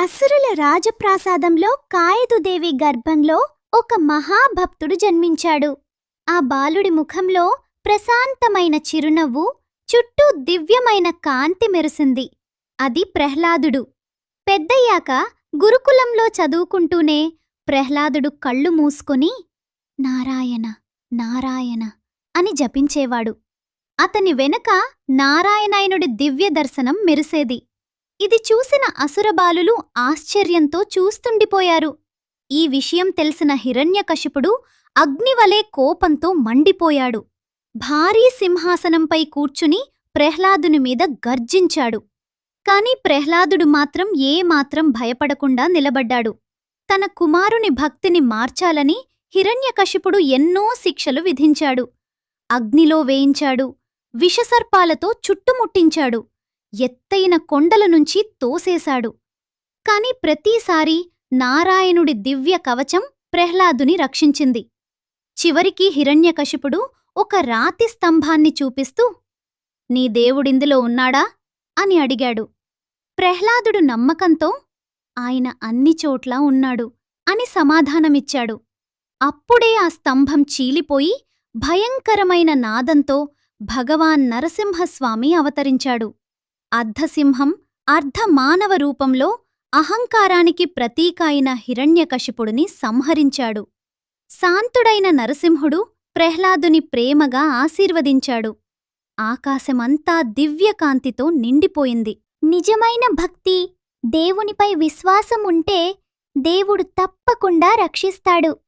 అసురుల రాజప్రాసాదంలో కాయదుదేవి గర్భంలో ఒక మహాభక్తుడు జన్మించాడు. ఆ బాలుడి ముఖంలో ప్రశాంతమైన చిరునవ్వు చుట్టూ దివ్యమైన కాంతి మెరిసింది. అది ప్రహ్లాదుడు. పెద్దయ్యాక గురుకులంలో చదువుకుంటూనే ప్రహ్లాదుడు కళ్ళు మూసుకొని నారాయణ నారాయణ అని జపించేవాడు. అతని వెనక నారాయణాయనుడి దివ్య దర్శనం మెరిసేది. ఇది చూసిన అసురబాలులు ఆశ్చర్యంతో చూస్తుండిపోయారు. ఈ విషయం తెలిసిన హిరణ్యకశిపుడు అగ్నివలే కోపంతో మండిపోయాడు. భారీ సింహాసనంపై కూర్చుని ప్రహ్లాదుని మీద గర్జించాడు. కాని ప్రహ్లాదుడు మాత్రం ఏమాత్రం భయపడకుండా నిలబడ్డాడు. తన కుమారుని భక్తిని మార్చాలని హిరణ్యకశిపుడు ఎన్నో శిక్షలు విధించాడు. అగ్నిలో వేయించాడు. విషసర్పాలతో చుట్టుముట్టించాడు. ఎత్తైన కొండల నుంచి తోసేశాడు. కాని ప్రతిసారి నారాయణుడి దివ్య కవచం ప్రహ్లాదుని రక్షించింది. చివరికి హిరణ్యకశిపుడు ఒక రాతి స్తంభాన్ని చూపిస్తూ నీ దేవుడిందులో ఉన్నాడా? అని అడిగాడు. ప్రహ్లాదుడు నమ్మకంతో ఆయన అన్ని చోట్లా ఉన్నాడు అని సమాధానమిచ్చాడు. అప్పుడే ఆ స్తంభం చీలిపోయి భయంకరమైన నాదంతో భగవాన్ నరసింహస్వామి అవతరించాడు. అర్ధసింహం అర్ధమానవ రూపంలో అహంకారానికి ప్రతీక అయిన హిరణ్యకశిపుడిని సంహరించాడు. శాంతుడైన నరసింహుడు ప్రహ్లాదుని ప్రేమగా ఆశీర్వదించాడు. ఆకాశమంతా దివ్యకాంతితో నిండిపోయింది. నిజమైన భక్తి దేవునిపై విశ్వాసం ఉంటే దేవుడు తప్పకుండా రక్షిస్తాడు.